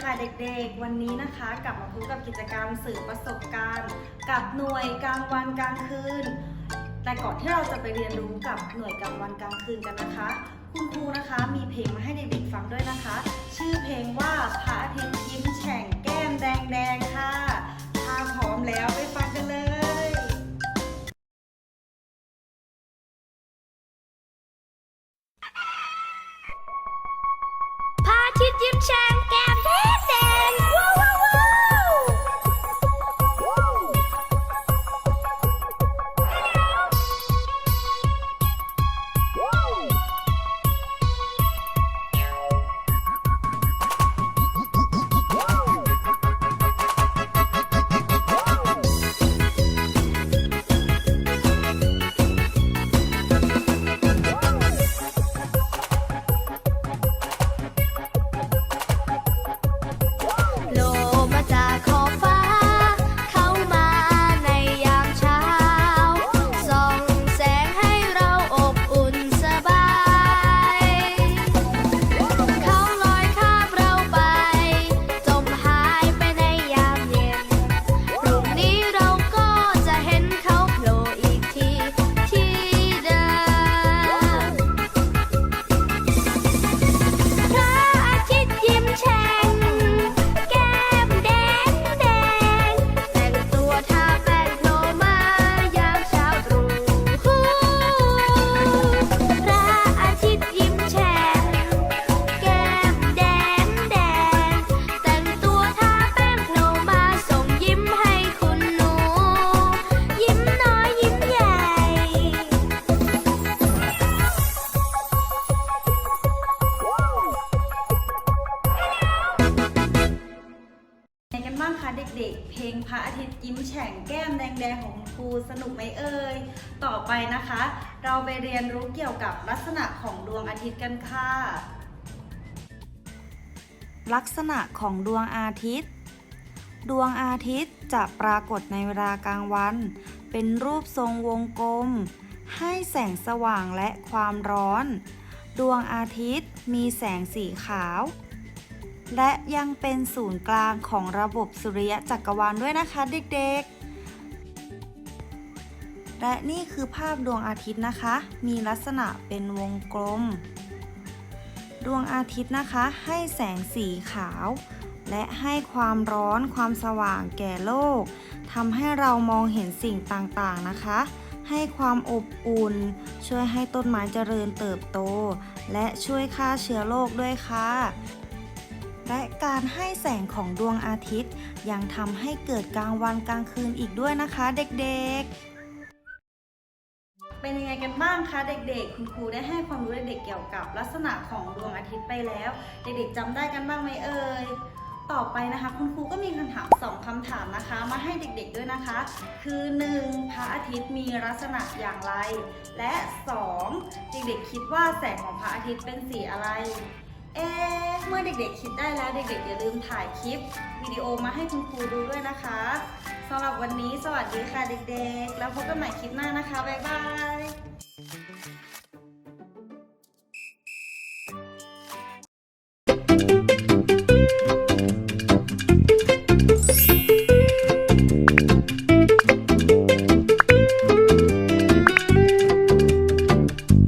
ค่ะเด็กๆ วันนี้นะคะ กลับมาพบกับกิจกรรมสื่อประสบการณ์ กับหน่วยกลางวันกลางคืน แต่ก่อนที่เราจะไปเรียนรู้กับหน่วยกลางวันกลางคืนกันนะคะ คุณครูนะคะมีเพลงมาให้ เด็กๆ เพลงพระอาทิตย์ยิ้มแฉ่งแก้มแดงๆของคุณครูสนุกไหมเอ่ย ต่อไปนะคะ เราไปเรียนรู้เกี่ยวกับลักษณะของดวงอาทิตย์กันค่ะ ลักษณะของดวงอาทิตย์ ดวงอาทิตย์จะปรากฏในเวลากลางวัน เป็นรูปทรงวงกลม ให้แสงสว่างและความร้อน ดวงอาทิตย์มีแสงสีขาว และยังเป็นศูนย์กลางของระบบสุริยะจักรวาลด้วยนะคะเด็กๆ และนี่คือภาพดวงอาทิตย์นะคะ มีลักษณะเป็นวงกลม ดวงอาทิตย์นะคะ ให้แสงสีขาว และให้ความร้อนความสว่างแก่โลกทำให้เรามองเห็นสิ่งต่างๆนะคะ ให้ความอบอุ่น ช่วยให้ต้นไม้เจริญเติบโต และช่วยฆ่าเชื้อโรคด้วยค่ะ และการให้แสงของดวงอาทิตย์ ยังทำให้เกิดกลางวันกลางคืนอีกด้วยนะคะเด็กๆ เป็นยังไงกันบ้างคะเด็กๆ คุณครูได้ให้ความรู้เด็กๆเกี่ยวกับลักษณะของดวงอาทิตย์ไปแล้ว เด็กๆจำได้กันบ้างไหมเอ่ยต่อไปนะคะ คุณครูก็มีคำถามสองคำถามนะคะ มาให้เด็กๆด้วยนะคะ คือ 1. พระอาทิตย์มีลักษณะอย่างไร และ 2. เด็กๆคิดว่าแสงของพระอาทิตย์เป็นสีอะไร เอ๊เมื่อเด็กๆคิดได้แล้วเด็กๆอย่าลืมถ่ายคลิปวิดีโอมาให้คุณครูดูด้วยนะคะสำหรับวันนี้สวัสดีค่ะเด็กๆ แล้วพบกันใหม่คลิปหน้านะคะ บ๊ายบาย